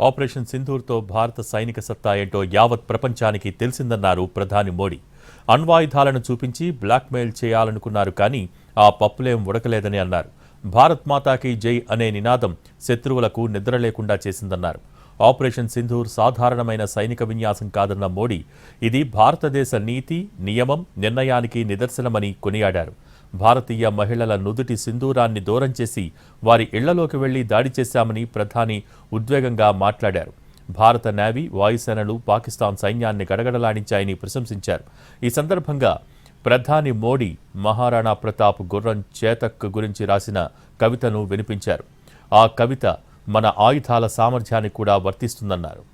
Operation సింధూర్తో భారత సైనిక సత్తా ఏంటో యావత్ ప్రపంచానికి తెలిసిందన్నారు ప్రధాని మోడీ. అణ్వాయుధాలను చూపించి బ్లాక్మెయిల్ చేయాలనుకున్నారు కానీ ఆ పప్పులేం ఉడకలేదని అన్నారు. భారత్ మాతాకి జై అనే నినాదం శత్రువులకు నిద్ర లేకుండా చేసిందన్నారు. ఆపరేషన్ సింధూర్ సాధారణమైన సైనిక విన్యాసం కాదన్న మోడీ ఇది భారతదేశ నీతి నియమం నిర్ణయానికి నిదర్శనమని కొనియాడారు. భారతీయ మహిళల నుదుటి సింధూరాన్ని దూరం చేసి వారి ఇళ్ళలోకి వెళ్ళి దాడి చేశామని ప్రధాని ఉద్వేగంగా మాట్లాడారు. భారత నేవీ వాయుసేనలు పాకిస్తాన్ సైన్యాన్ని గడగడలాడించాయని ప్రశంసించారు. ఈ సందర్భంగా ప్రధాని మోడీ మహారాణా ప్రతాప్ గుర్రం చేతక్ గురించి రాసిన కవితను వినిపించారు. ఆ కవిత మన ఆయుధాల సామర్థ్యాన్ని కూడా వర్తిస్తుందన్నారు.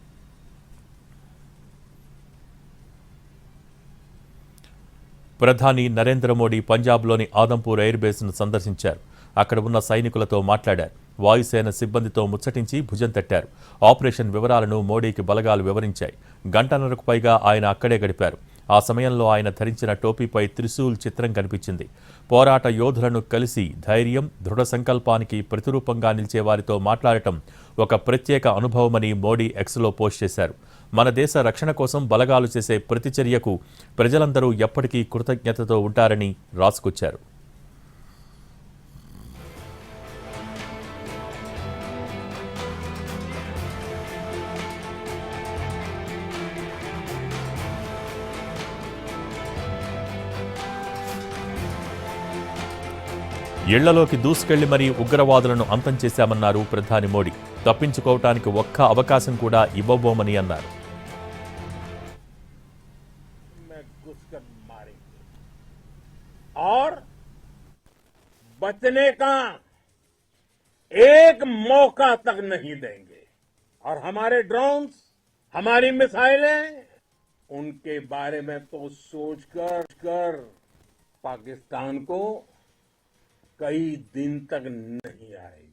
ప్రధాని నరేంద్ర మోడీ పంజాబ్లోని ఆదంపూర్ ఎయిర్ బేస్ను సందర్శించారు. అక్కడ ఉన్న సైనికులతో మాట్లాడారు. వాయుసేన సిబ్బందితో ముచ్చటించి భుజం తట్టారు. ఆపరేషన్ వివరాలను మోడీకి బలగాలు వివరించాయి. గంటన్నరకు పైగా ఆయన అక్కడే గడిపారు. ఆ సమయంలో ఆయన ధరించిన టోపీపై త్రిశూల్ చిత్రం కనిపించింది. పోరాట యోధులను కలిసి ధైర్యం దృఢ సంకల్పానికి ప్రతిరూపంగా నిలిచే వారితో మాట్లాడటం ఒక ప్రత్యేక అనుభవమని మోడీ ఎక్స్లో పోస్ట్ చేశారు. మన దేశ రక్షణ కోసం బలగాలు చేసే ప్రతిచర్యకు ప్రజలందరూ ఎప్పటికీ కృతజ్ఞతతో ఉంటారని రాసుకొచ్చారు. ఇళ్ళలోకి దూసుకెళ్ళి మరీ ఉగ్రవాదులను అంతం చేశామన్నారు ప్రధాని మోడీ. తప్పించుకోవటానికి ఒక్క అవకాశం కూడా ఇవ్వబోమని అన్నారు. घुसकर मारेंगे। और बचने का एक मौका तक नहीं देंगे। और हमारे ड्रोन्स, हमारी मिसाइलें, उनके बारे में तो सोचकर कर पाकिस्तान को कई दिन तक नहीं आएगी।